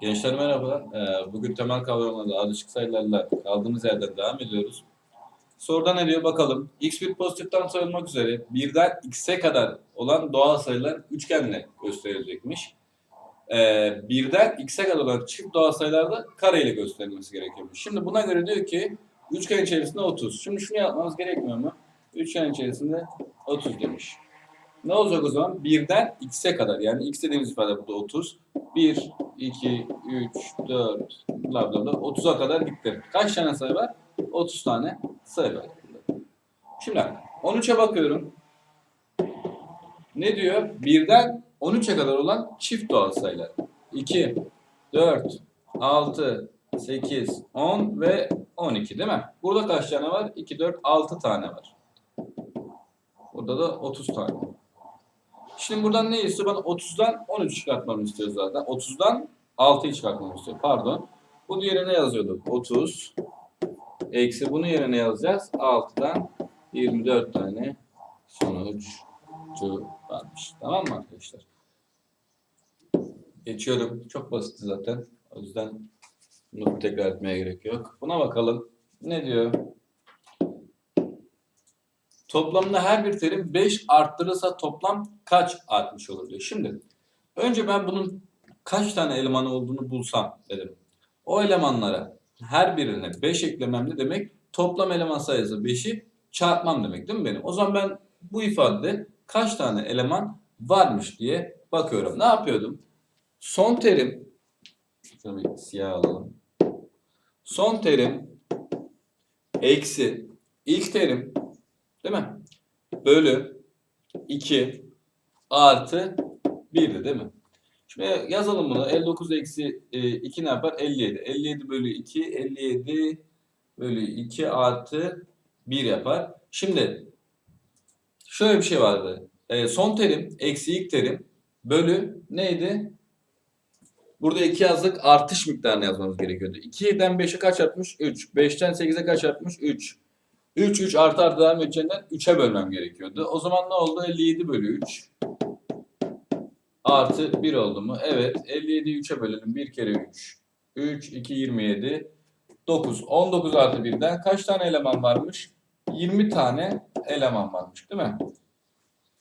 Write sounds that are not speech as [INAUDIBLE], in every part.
Gençler merhaba. Ee, Bugün temel kavramlarla, ardışık sayılarla kaldığımız yerden devam ediyoruz. Soruda ne diyor bakalım. x1 pozitiften sayılmak üzere birden x'e kadar olan doğal sayılar üçgenle gösterilecekmiş. Ee, birden x'e kadar olan çift doğal sayılar da kareyle gösterilmesi gerekiyormuş. Şimdi buna göre diyor ki üçgen içerisinde 30. Şimdi şunu yapmamız gerekmiyor mu? Üçgen içerisinde 30 demiş. Ne olacak o zaman? Birden x'e kadar yani x dediğimiz ifade burada 30. 1, 2, 3, 4, bla bla bla 30'a kadar gitti. Kaç tane sayı var? 30 tane sayı var. Şimdi 13'e bakıyorum. Ne diyor? Birden 13'e kadar olan çift doğal sayılar. 2, 4, 6, 8, 10 ve 12 değil mi? Burada kaç tane var? 2, 4, 6 tane var. Burada da 30 tane. Şimdi buradan ne istiyor? Bana 30'dan 13 çıkartmamı istiyor zaten. 30'dan 6'yı çıkartmamı istiyor. Pardon. Bunu yerine yazıyorduk. 30 eksi bunu yerine yazacağız. 6'dan 24 tane sonucu varmış. Tamam mı arkadaşlar? Geçiyorum. Çok basit zaten. O yüzden bunu tekrar etmeye gerek yok. Buna bakalım. Ne diyor? Toplamda her bir terim 5 arttırırsa toplam kaç artmış olur diyor. Şimdi önce ben bunun kaç tane elemanı olduğunu bulsam dedim. O elemanlara her birine 5 eklemem ne demek? Toplam eleman sayısı 5'i çarpmam demek değil mi benim? O zaman ben bu ifadede kaç tane eleman varmış diye bakıyorum. Ne yapıyordum? Son terim bir siyah alalım. Son terim eksi ilk terim değil mi? Bölü 2 artı 1'di değil mi? Şimdi yazalım bunu. 59 eksi 2 ne yapar? 57. 57 bölü 2, 57 bölü 2 artı 1 yapar. Şimdi şöyle bir şey vardı. E, son terim eksi ilk terim bölü neydi? Burada 2 yazdık artış miktarını yazmamız gerekiyordu. 2'den 5'e kaç artmış? 3. 5'ten 8'e kaç artmış? 3. 3 3 artı artı devam edeceğinden 3'e bölmem gerekiyordu. O zaman ne oldu? 57 bölü 3 artı 1 oldu mu? Evet. 57'yi 3'e bölelim. 1 kere 3. 3, 2, 27. 9. 19 artı 1'den kaç tane eleman varmış? 20 tane eleman varmış değil mi?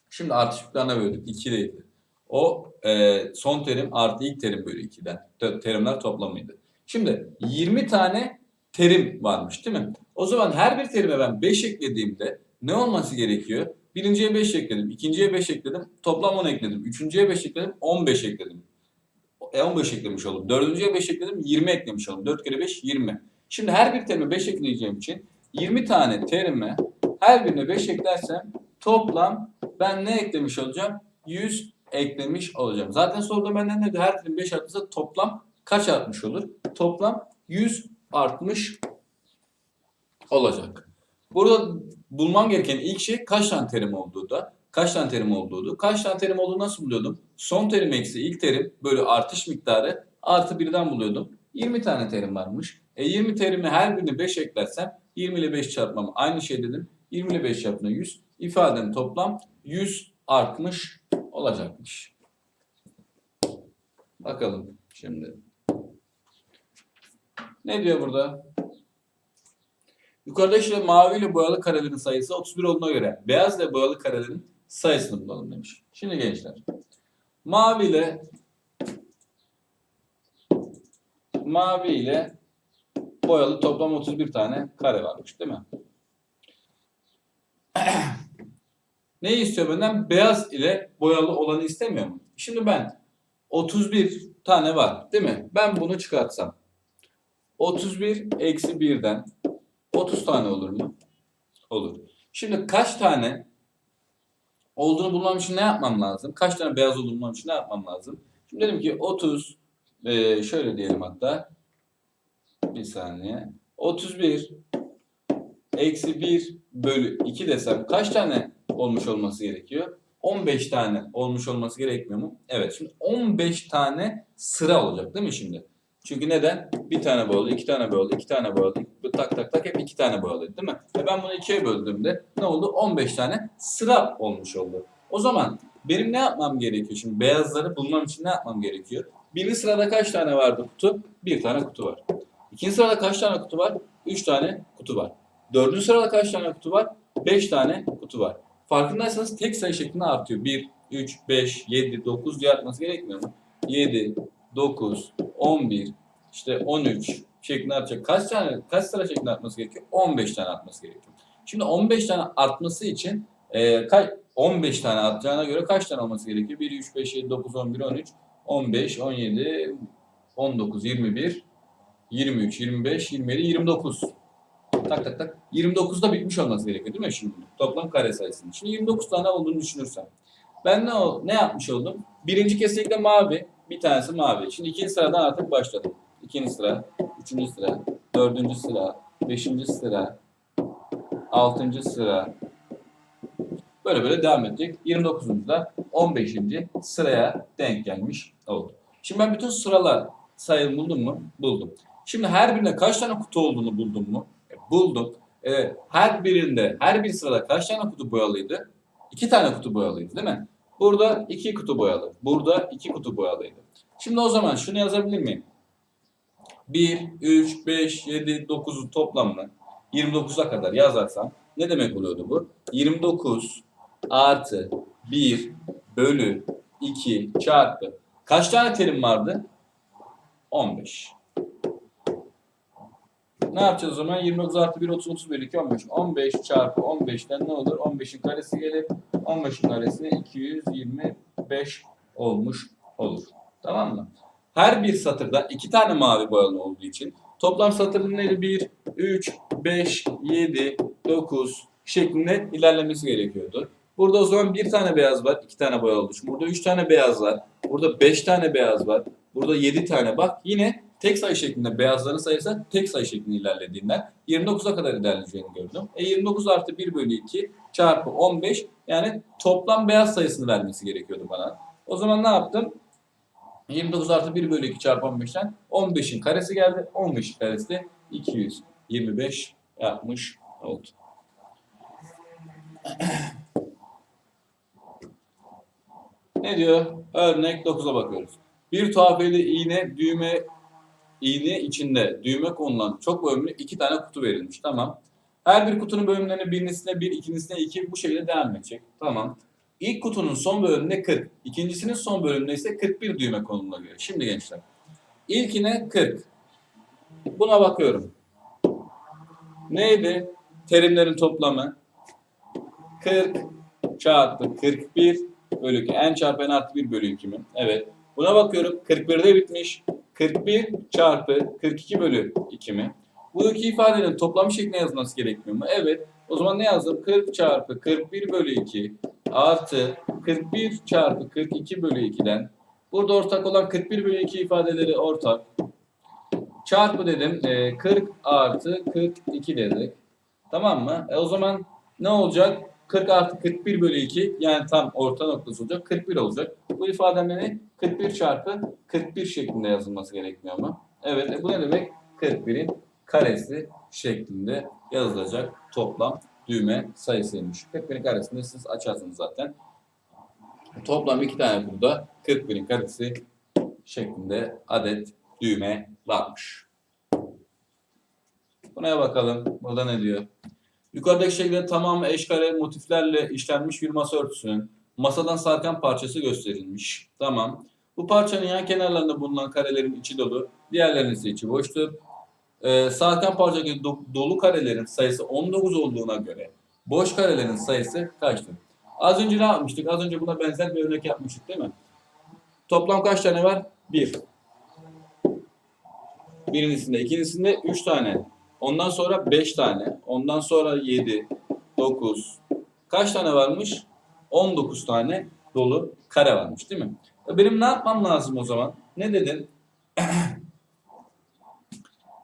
Şimdi artış miktarına böldük. 2'deydi. O e, son terim artı ilk terim bölü 2'den. Te- Terimler toplamıydı. Şimdi 20 tane terim varmış değil mi? O zaman her bir terime ben 5 eklediğimde ne olması gerekiyor? Birinciye 5 ekledim, ikinciye 5 ekledim, toplam 10 ekledim, üçüncüye 5 ekledim, 15 ekledim. E 15 eklemiş oldum. Dördüncüye 5 ekledim, 20 eklemiş oldum. 4 kere 5, 20. Şimdi her bir terime 5 ekleyeceğim için 20 tane terime her birine 5 eklersem toplam ben ne eklemiş olacağım? 100 eklemiş olacağım. Zaten soruda benden ne diyor? Her terim 5 artırsa toplam kaç artmış olur? Toplam 100 artmış olacak. Burada bulmam gereken ilk şey kaç tane terim olduğu da kaç tane terim olduğu. Kaç tane terim olduğunu nasıl buluyordum? Son terim eksi ilk terim bölü artış miktarı artı birden buluyordum. 20 tane terim varmış. E 20 terimi her birine 5 eklersem 20 ile 5 çarpmam aynı şey dedim. 20 ile 5 çarpımda 100. İfadenin toplam 100 artmış olacakmış. Bakalım şimdi. Ne diyor burada? Yukarıda işte mavi ile boyalı karelerin sayısı 31 olduğuna göre beyaz ile boyalı karelerin sayısını bulalım demiş. Şimdi gençler. Mavi ile mavi ile boyalı toplam 31 tane kare varmış değil mi? [CLEARS THROAT] ne istiyor benden? Beyaz ile boyalı olanı istemiyor mu? Şimdi ben 31 tane var değil mi? Ben bunu çıkartsam. 31 eksi 1'den 30 tane olur mu? Olur. Şimdi kaç tane olduğunu bulmam için ne yapmam lazım? Kaç tane beyaz olduğunu bulmam için ne yapmam lazım? Şimdi dedim ki 30 e, şöyle diyelim hatta bir saniye 31 eksi 1 bölü 2 desem kaç tane olmuş olması gerekiyor? 15 tane olmuş olması gerekmiyor mu? Evet. Şimdi 15 tane sıra olacak değil mi şimdi? Çünkü neden? Bir tane boyalı, iki tane boyalı, iki tane boyalı. Bu tak tak tak hep iki tane boyalı değil mi? Ve ben bunu ikiye böldüğümde ne oldu? 15 tane sıra olmuş oldu. O zaman benim ne yapmam gerekiyor? Şimdi beyazları bulmam için ne yapmam gerekiyor? Birinci sırada kaç tane vardı kutu? Bir tane kutu var. İkinci sırada kaç tane kutu var? Üç tane kutu var. Dördüncü sırada kaç tane kutu var? Beş tane kutu var. Farkındaysanız tek sayı şeklinde artıyor. 1, 3, 5, 7, 9 diye artması gerekmiyor mu? 7, 9, 11, işte 13 şeklinde artacak. Kaç tane, kaç sıra şeklinde artması gerekiyor? 15 tane artması gerekiyor. Şimdi 15 tane artması için e, kaç, 15 tane artacağına göre kaç tane olması gerekiyor? 1, 3, 5, 7, 9, 11, 13, 15, 17, 19, 21, 23, 25, 27, 29. Tak tak tak. 29'da bitmiş olması gerekiyor değil mi şimdi? Toplam kare sayısının. Şimdi 29 tane olduğunu düşünürsem. Ben ne, ne yapmış oldum? Birinci kesinlikle mavi. Bir tanesi mavi. Şimdi ikinci sıradan artık başladım. İkinci sıra, üçüncü sıra, dördüncü sıra, beşinci sıra, altıncı sıra. Böyle böyle devam edecek. 29. da 15. sıraya denk gelmiş oldu. Şimdi ben bütün sıralar sayımı buldum mu? Buldum. Şimdi her birinde kaç tane kutu olduğunu buldum mu? E, buldum. E, her birinde, her bir sırada kaç tane kutu boyalıydı? İki tane kutu boyalıydı değil mi? Burada iki kutu boyalı. Burada iki kutu boyalıydı. Şimdi o zaman şunu yazabilir miyim? 1, 3, 5, 7, 9'un toplamını 29'a kadar yazarsam ne demek oluyordu bu? 29 artı 1 bölü 2 çarpı kaç tane terim vardı? 15. Ne yapacağız o zaman? 29 artı 1, 30, 30 bölü 2, 15. 15 çarpı 15'ten ne olur? 15'in karesi gelir. 15'in karesi 225 olmuş olur. Tamam mı? Her bir satırda iki tane mavi boyalı olduğu için toplam satırın neydi? 1, 3, 5, 7, 9 şeklinde ilerlemesi gerekiyordu. Burada o zaman bir tane beyaz var, iki tane boyalı için. Burada üç tane beyaz var. Burada beş tane beyaz var. Burada yedi tane. Bak yine tek sayı şeklinde beyazların sayısı tek sayı şeklinde ilerlediğinden 29'a kadar ilerleyeceğini gördüm. E 29 artı 1 bölü 2 çarpı 15 yani toplam beyaz sayısını vermesi gerekiyordu bana. O zaman ne yaptım? 29 artı 1 bölü 2 çarpı 15'ten 15'in karesi geldi. 15'in karesi de 225 yapmış oldu. Ne diyor? Örnek 9'a bakıyoruz. Bir tuhafeli iğne, düğme, iğne içinde düğme konulan çok bölümlü iki tane kutu verilmiş. Tamam. Her bir kutunun bölümlerine birincisine bir, ikincisine iki bu şekilde devam edecek. Tamam. İlk kutunun son bölümünde 40. ikincisinin son bölümünde ise 41 düğme konumuna göre. Şimdi gençler. İlkine 40. Buna bakıyorum. Neydi? Terimlerin toplamı 40 çarpı 41 bölü 2. n çarpı n artı 1 bölü 2 mi? Evet. Buna bakıyorum. 41'de bitmiş. 41 çarpı 42 bölü 2 mi? Bu iki ifadenin toplamı şeklinde yazılması gerekmiyor mu? Evet. O zaman ne yazdım? 40 çarpı 41 bölü 2 artı 41 çarpı 42 bölü 2'den burada ortak olan 41 bölü 2 ifadeleri ortak. Çarpı dedim. e, 40 artı 42 dedik. Tamam mı? E o zaman ne olacak? 40 artı 41 bölü 2 yani tam orta noktası olacak. 41 olacak. Bu ifadenin ne? 41 çarpı 41 şeklinde yazılması gerekmiyor mu? Evet. E bu ne demek? 41'in karesi şeklinde yazılacak toplam düğme sayısıymış. 41'in karesini siz açarsınız zaten. Toplam iki tane burada 41'in karesi şeklinde adet düğme varmış. Buna bakalım. Burada ne diyor? Yukarıdaki şekilde tamamı eşkare motiflerle işlenmiş bir masa örtüsünün masadan sarkan parçası gösterilmiş. Tamam. Bu parçanın yan kenarlarında bulunan karelerin içi dolu, diğerlerinin ise içi boştur. Ee, sarkan parçadaki do- dolu karelerin sayısı 19 olduğuna göre boş karelerin sayısı kaçtır? Az önce ne yapmıştık? Az önce buna benzer bir örnek yapmıştık değil mi? Toplam kaç tane var? 1. Birincisinde, ikincisinde 3 tane. Ondan sonra 5 tane. Ondan sonra 7, 9. Kaç tane varmış? 19 tane dolu kare varmış değil mi? E Benim ne yapmam lazım o zaman? Ne dedin? [CLEARS THROAT]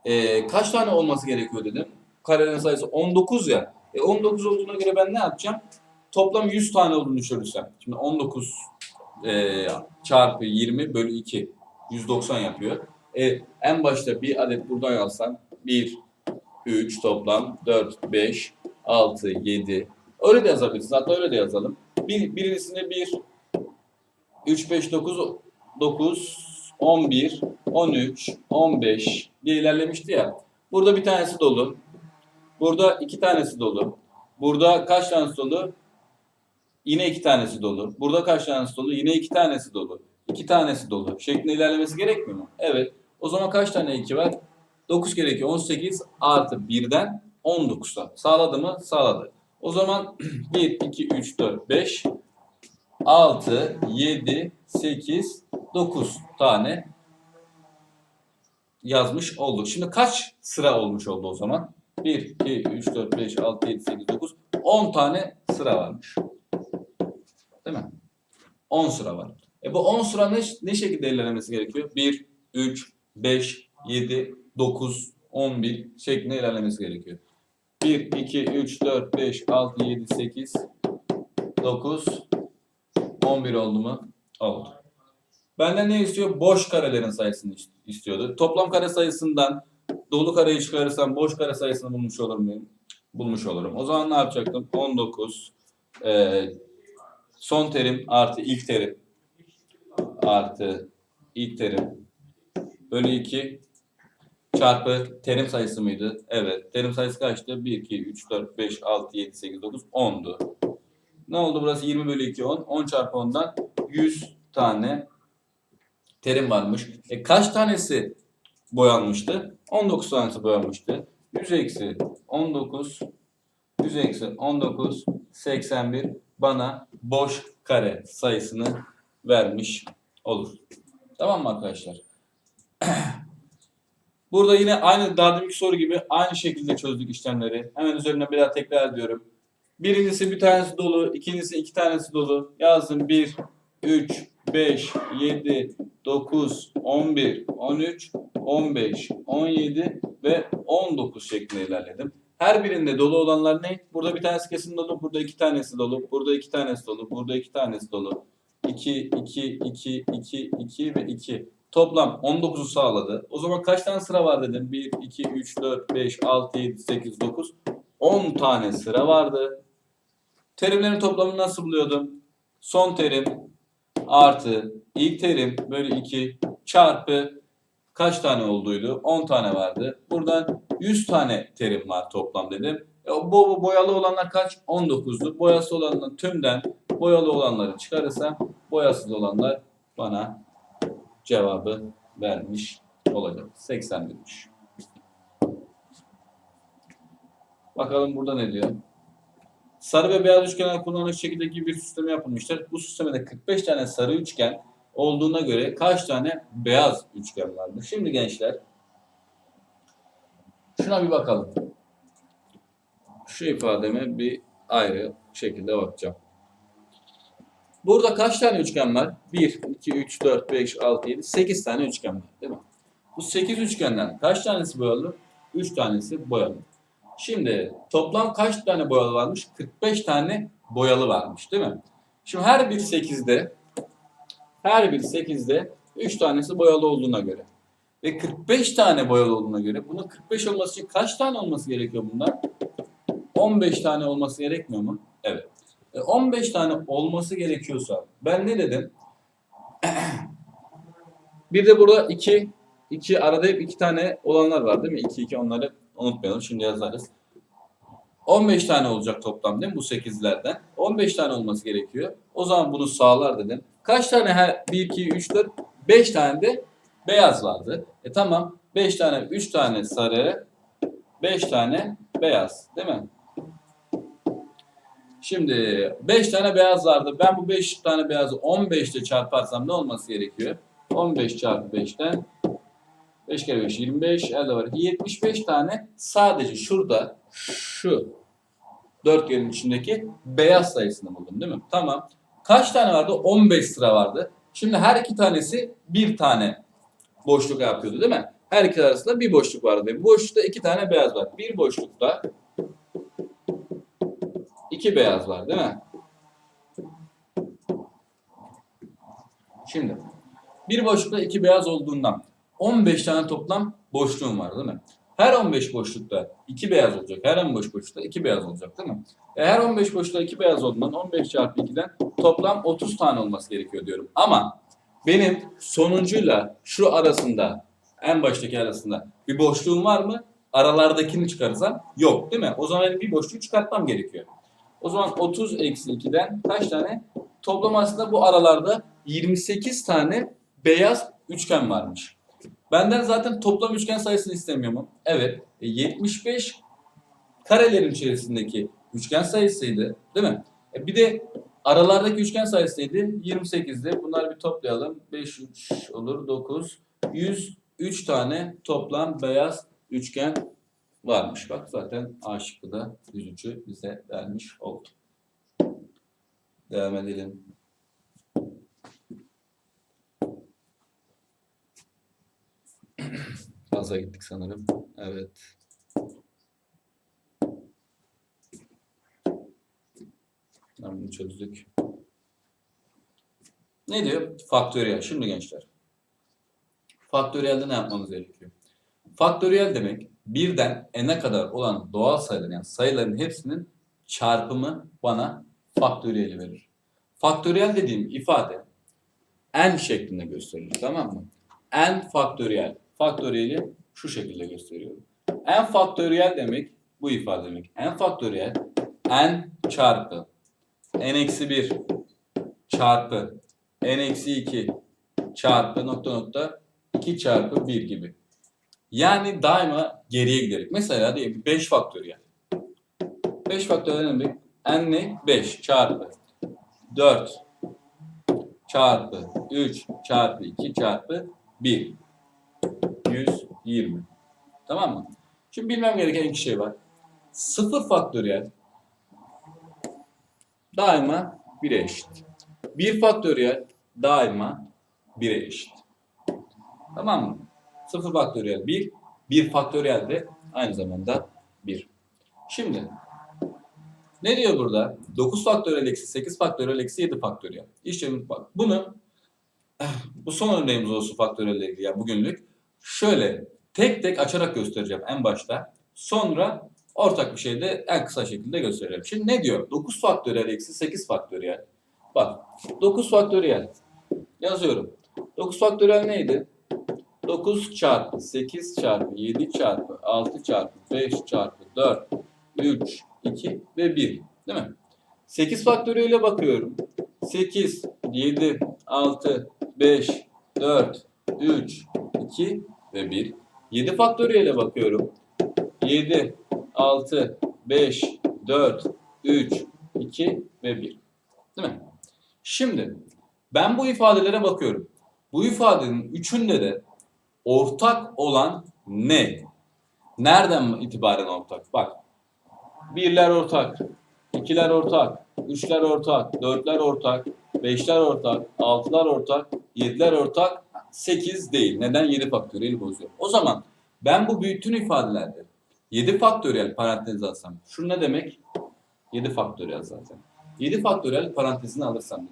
E, kaç tane olması gerekiyor dedim. Karelerin sayısı 19 ya. E 19 olduğuna göre ben ne yapacağım? Toplam 100 tane olduğunu düşünürsem. Şimdi 19 e, çarpı 20 bölü 2. 190 yapıyor. E, en başta bir adet buradan yazsam 1, 3 toplam 4, 5, 6, 7. Öyle de yazabiliriz. Hatta öyle de yazalım. Bir, birincisinde 1, 3, 5, 9, 9, 11, 13, 15 diye ilerlemişti ya. Burada bir tanesi dolu. Burada iki tanesi dolu. Burada kaç tanesi dolu? Yine iki tanesi dolu. Burada kaç tanesi dolu? Yine iki tanesi dolu. İki tanesi dolu. Şeklinde ilerlemesi gerekmiyor mu? Evet. O zaman kaç tane 2 var? 9 kere 2 18 artı 1'den 19'da. Sağladı mı? Sağladı. O zaman 1, 2, 3, 4, 5, 6, 7, 8, 9 tane yazmış olduk. Şimdi kaç sıra olmuş oldu o zaman? 1, 2, 3, 4, 5, 6, 7, 8, 9, 10 tane sıra varmış. Değil mi? 10 sıra var. E bu 10 sıra ne, ne şekilde ilerlemesi gerekiyor? 1, 3, 5, 7, 9, 11 şeklinde ilerlemesi gerekiyor. 1, 2, 3, 4, 5, 6, 7, 8, 9, 11 oldu mu? Oldu. Benden ne istiyor? Boş karelerin sayısını ist- istiyordu. Toplam kare sayısından dolu kareyi çıkarırsam boş kare sayısını bulmuş olur muyum? Bulmuş olurum. O zaman ne yapacaktım? 19 e, son terim artı ilk terim artı ilk terim bölü 2 çarpı terim sayısı mıydı? Evet. Terim sayısı kaçtı? 1, 2, 3, 4, 5, 6, 7, 8, 9, 10'du. Ne oldu burası? 20 bölü 2, 10. 10 çarpı 10'dan 100 tane terim varmış. E kaç tanesi boyanmıştı? 19 tanesi boyanmıştı. 100 eksi 19, 100 eksi 19, 81 bana boş kare sayısını vermiş olur. Tamam mı arkadaşlar? [CLEARS THROAT] Burada yine aynı daha deminki soru gibi aynı şekilde çözdük işlemleri. Hemen üzerine bir daha tekrar ediyorum. Birincisi bir tanesi dolu, ikincisi iki tanesi dolu. Yazdım 1, 3, 5, 7, 9, 11, 13, 15, 17 ve 19 şeklinde ilerledim. Her birinde dolu olanlar ne? Burada bir tanesi kesin dolu, burada iki tanesi dolu, burada iki tanesi dolu, burada iki tanesi dolu. 2, 2, 2, 2, 2 ve 2. Toplam 19'u sağladı. O zaman kaç tane sıra var dedim? 1, 2, 3, 4, 5, 6, 7, 8, 9. 10 tane sıra vardı. Terimlerin toplamını nasıl buluyordum? Son terim artı ilk terim bölü 2 çarpı kaç tane olduydu? 10 tane vardı. Buradan 100 tane terim var toplam dedim. E, bu, bu boyalı olanlar kaç? 19'du. Boyası olanlar tümden boyalı olanları çıkarırsam boyasız olanlar bana cevabı vermiş olacak. 81'miş. Bakalım burada ne diyor? Sarı ve beyaz üçgenler kullanılmış şekildeki bir süsleme yapılmıştır. Bu süslemede 45 tane sarı üçgen olduğuna göre kaç tane beyaz üçgen vardır? Şimdi gençler şuna bir bakalım. Şu ifademe bir ayrı şekilde bakacağım. Burada kaç tane üçgen var? 1, 2, 3, 4, 5, 6, 7, 8 tane üçgen var değil mi? Bu 8 üçgenden kaç tanesi boyalı? 3 tanesi boyalı. Şimdi toplam kaç tane boyalı varmış? 45 tane boyalı varmış değil mi? Şimdi her bir 8'de her bir 8'de 3 tanesi boyalı olduğuna göre ve 45 tane boyalı olduğuna göre bunun 45 olması için kaç tane olması gerekiyor bunlar? 15 tane olması gerekmiyor mu? Evet. E, 15 tane olması gerekiyorsa ben ne dedim? [CLEARS THROAT] bir de burada 2 2 arada hep 2 tane olanlar var değil mi? 2 2 onları unutmayalım. Şimdi yazarız. 15 tane olacak toplam değil mi bu 8'lerden? 15 tane olması gerekiyor. O zaman bunu sağlar dedim. Kaç tane her 1 2 3 4 5 tane de beyaz vardı. E tamam. 5 tane 3 tane sarı 5 tane beyaz değil mi? Şimdi 5 tane beyaz vardı. Ben bu 5 tane beyazı 15 ile çarparsam ne olması gerekiyor? 15 çarpı 5'ten 5 kere 5 25 elde var. 75 tane sadece şurada şu dörtgenin içindeki beyaz sayısını buldum değil mi? Tamam. Kaç tane vardı? 15 sıra vardı. Şimdi her iki tanesi bir tane boşluk yapıyordu değil mi? Her iki arasında bir boşluk vardı. Bu boşlukta iki tane beyaz var. Bir boşlukta iki beyaz var değil mi? Şimdi bir boşlukta iki beyaz olduğundan 15 tane toplam boşluğum var değil mi? Her 15 boşlukta 2 beyaz olacak. Her 15 boşlukta 2 beyaz olacak değil mi? E her 15 boşlukta 2 beyaz olduğundan 15 çarpı 2'den toplam 30 tane olması gerekiyor diyorum. Ama benim sonuncuyla şu arasında en baştaki arasında bir boşluğum var mı? Aralardakini çıkarırsam yok değil mi? O zaman benim bir boşluğu çıkartmam gerekiyor. O zaman 30 eksi 2'den kaç tane? Toplam aslında bu aralarda 28 tane beyaz üçgen varmış. Benden zaten toplam üçgen sayısını istemiyor mu? Evet. E, 75 karelerin içerisindeki üçgen sayısıydı değil mi? E, bir de aralardaki üçgen sayısıydı 28'di. Bunları bir toplayalım. 5, 3 olur 9. 103 tane toplam beyaz üçgen varmış. Bak zaten A şıkkı da 103'ü bize vermiş oldu. Devam edelim. [CLEARS THROAT] Fazla gittik sanırım. Evet. Tamam bunu çözdük. Ne diyor? Faktöriyel. Şimdi gençler. Faktöriyelde ne yapmamız gerekiyor? Faktöriyel demek birden n'e kadar olan doğal sayıların yani sayıların hepsinin çarpımı bana faktöriyeli verir. Faktöriyel dediğim ifade n şeklinde gösterilir tamam mı? n faktöriyel. Faktöriyeli şu şekilde gösteriyorum. n faktöriyel demek bu ifade demek. n faktöriyel n çarpı n eksi 1 çarpı n eksi 2 çarpı nokta nokta 2 çarpı 1 gibi. Yani daima geriye giderek. Mesela ki 5 faktöriyel. 5 faktöriyel ne demek? n ne? 5 çarpı 4 çarpı 3 çarpı 2 çarpı 1. 120. Tamam mı? Şimdi bilmem gereken iki şey var. 0 faktöriyel daima 1'e eşit. 1 faktöriyel daima 1'e eşit. Tamam mı? 0 faktöriyel 1, 1 faktöriyel de aynı zamanda 1. Şimdi ne diyor burada? 9 faktöriyel eksi 8 faktöriyel eksi 7 faktöriyel. İşte bak bunu bu son örneğimiz olsun faktöriyel ilgili ya bugünlük. Şöyle tek tek açarak göstereceğim en başta. Sonra ortak bir şeyde en kısa şekilde göstereceğim. Şimdi ne diyor? 9 faktöriyel eksi 8 faktöriyel. Bak 9 faktöriyel yazıyorum. 9 faktöriyel neydi? 9 çarpı 8 çarpı 7 çarpı 6 çarpı 5 çarpı 4 3 2 ve 1 değil mi? 8 faktöriyele bakıyorum. 8 7 6 5 4 3 2 ve 1. 7 faktöriyele bakıyorum. 7 6 5 4 3 2 ve 1. Değil mi? Şimdi ben bu ifadelere bakıyorum. Bu ifadenin üçünde de ortak olan ne? Nereden itibaren ortak? Bak. Birler ortak, ikiler ortak, üçler ortak, dörtler ortak, beşler ortak, altılar ortak, yediler ortak, sekiz değil. Neden? Yedi faktöriyeli bozuyor. O zaman ben bu bütün ifadelerde 7 faktöriyel parantez alsam. Şu ne demek? 7 faktöriyel zaten. 7 faktöriyel parantezini alırsam.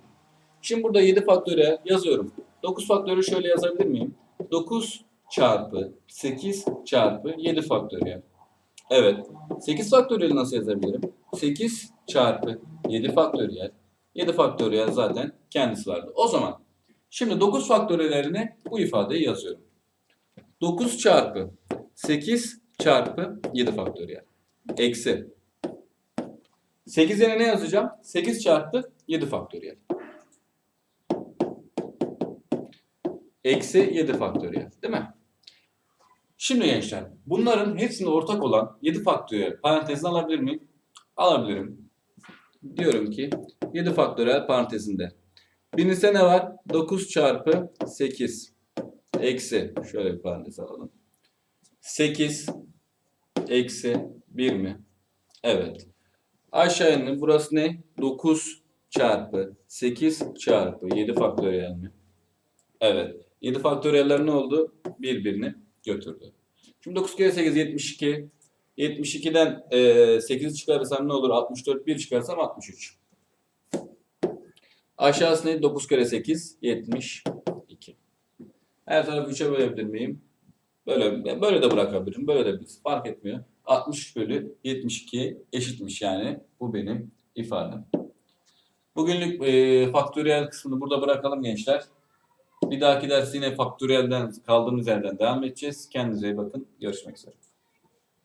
Şimdi burada 7 faktöriyel yazıyorum. 9 faktöriyel şöyle yazabilir miyim? 9 çarpı 8 çarpı 7 faktöriyel. Evet. 8 faktöriyeli nasıl yazabilirim? 8 çarpı 7 faktöriyel. 7 faktöriyel zaten kendisi vardı. O zaman şimdi 9 faktöriyellerine bu ifadeyi yazıyorum. 9 çarpı 8 çarpı 7 faktöriyel. Eksi. 8 yerine ne yazacağım? 8 çarpı 7 faktöriyel. Eksi 7 faktöriyel. Değil mi? Şimdi gençler bunların hepsinde ortak olan 7 faktöriyel parantezini alabilir miyim? Alabilirim. Diyorum ki 7 faktöriyel parantezinde. Birincisi ne var? 9 çarpı 8 eksi şöyle bir parantez alalım. 8 eksi 1 mi? Evet. Aşağı inin. Burası ne? 9 çarpı 8 çarpı 7 faktöriyel mi? Evet. 7 faktöriyeller ne oldu? Birbirini götürdü. Şimdi 9 kere 8 72. 72'den e, 8'i çıkarırsam ne olur? 64. 1 çıkarsam 63. Aşağısı ne? 9 kere 8 72. Her tarafı 3'e bölebilir miyim? Böyle, böyle de bırakabilirim. Böyle de biz. Fark etmiyor. 63 bölü 72 eşitmiş yani. Bu benim ifadem. Bugünlük e, faktöriyel kısmını burada bırakalım gençler. Bir dahaki ders yine faktöriyelden kaldığımız yerden devam edeceğiz. Kendinize iyi bakın. Görüşmek üzere.